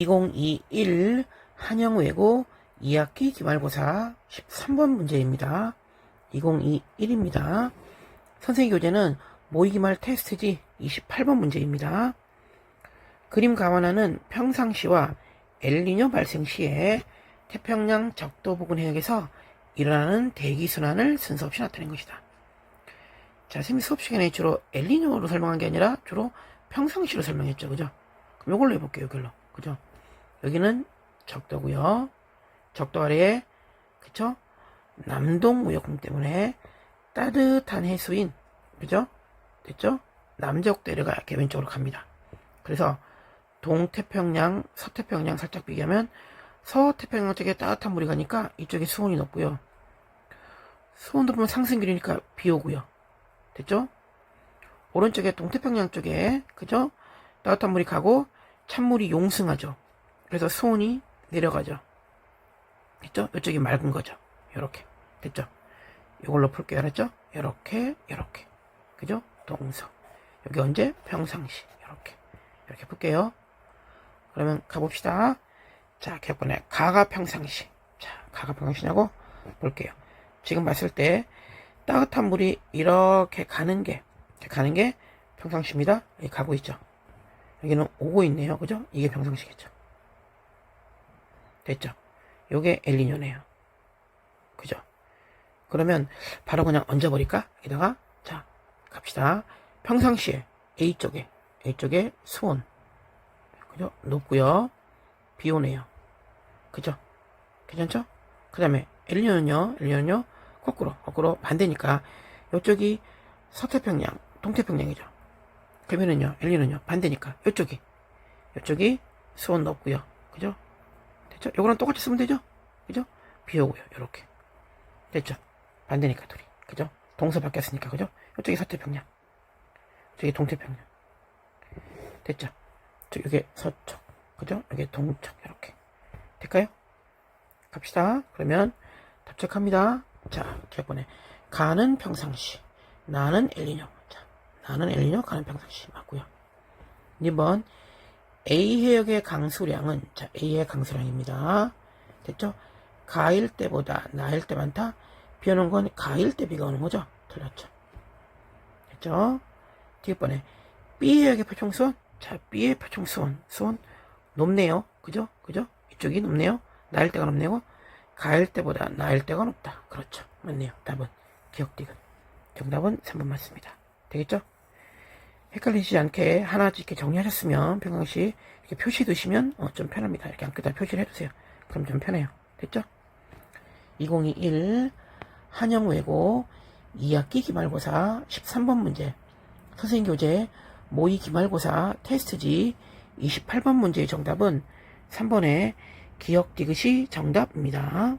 2021 한영외고 2학기 기말고사 13번 문제입니다. 2021입니다. 선생님 교재는 모의기말 테스트지 28번 문제입니다. 그림 가완하는 평상시와 엘니뇨 발생 시에 태평양 적도 부근 해역에서 일어나는 대기순환을 순서 없이 나타낸 것이다. 자, 선생님 수업 시간에 주로 엘니뇨로 설명한 게 아니라 주로 평상시로 설명했죠. 그죠? 그럼 이걸로 해볼게요. 이걸로. 그죠? 여기는 적도고요. 적도 아래에 그쵸? 남동 무역공 때문에 따뜻한 해수인 그죠? 됐죠? 남적대류가 이렇게 왼쪽으로 갑니다. 그래서 동태평양, 서태평양 살짝 비교하면 서태평양 쪽에 따뜻한 물이 가니까 이쪽에 수온이 높고요. 수온도 보면 상승기류니까 비 오고요. 됐죠? 오른쪽에 동태평양 쪽에 그죠? 따뜻한 물이 가고 찬물이 용승하죠. 그래서 수온이 내려가죠. 됐죠? 이쪽이 맑은 거죠. 요렇게. 됐죠? 이걸로 풀게요. 알았죠? 요렇게. 그죠? 동서. 여기 언제? 평상시. 요렇게. 이렇게 풀게요. 그러면 가봅시다. 자, 개번에 가가 평상시. 자, 가가 평상시냐고 볼게요. 지금 봤을 때 따뜻한 물이 이렇게 가는 게, 이렇게 가는 게 평상시입니다. 여기 가고 있죠. 여기는 오고 있네요. 그죠? 이게 평상시겠죠. 됐죠? 요게 엘리뇨네요. 그죠? 그러면 바로 그냥 얹어버릴까? 여기다가 자 갑시다. 평상시에 A쪽에 A쪽에 수온 그죠? 높고요. 비 오네요. 그죠? 괜찮죠? 그 다음에 엘리뇨는요. 엘리뇨는요. 거꾸로 거꾸로 반대니까 이쪽이 서태평양 동태평양이죠. 그러면은요. 엘리뇨는요. 반대니까 이쪽이 이쪽이 수온 높고요. 그죠? 됐죠? 요거랑 똑같이 쓰면 되죠? 그죠? 비 오고요. 요렇게. 됐죠? 반대니까 둘이. 그죠? 동서 바뀌었으니까. 그죠? 이쪽이 서태평양. 저기 동태평양. 됐죠? 저, 여기 서쪽. 그죠? 여기 동쪽. 이렇게. 될까요? 갑시다. 그러면 답책합니다. 자, 개번에 가는 평상시. 나는 엘리뇨. 자, 나는 엘리뇨, 가는 평상시. 맞고요. 2번 A 해역의 강수량은 자 A의 강수량입니다. 됐죠? 가일 때보다 나일 때 많다. 비 오는 건 가일 때 비가 오는 거죠. 틀렸죠. 됐죠? 뒷번에 B 해역의 표충수온 자 B의 표충수온 수온 높네요. 그죠? 그죠? 이쪽이 높네요. 나일 때가 높네요. 가일 때보다 나일 때가 높다. 그렇죠. 맞네요. 답은 기억디귿. 정답은 3번 맞습니다. 되겠죠? 헷갈리지 않게 하나씩 이렇게 정리하셨으면 평상시 이렇게 표시 두시면 어, 좀 편합니다. 이렇게 안끝에 표시를 해두세요. 그럼 좀 편해요. 됐죠? 2021 한영 외고 2학기 기말고사 13번 문제 선생님 교재 모의 기말고사 테스트지 28번 문제의 정답은 3번의 기억 디귿이 정답입니다.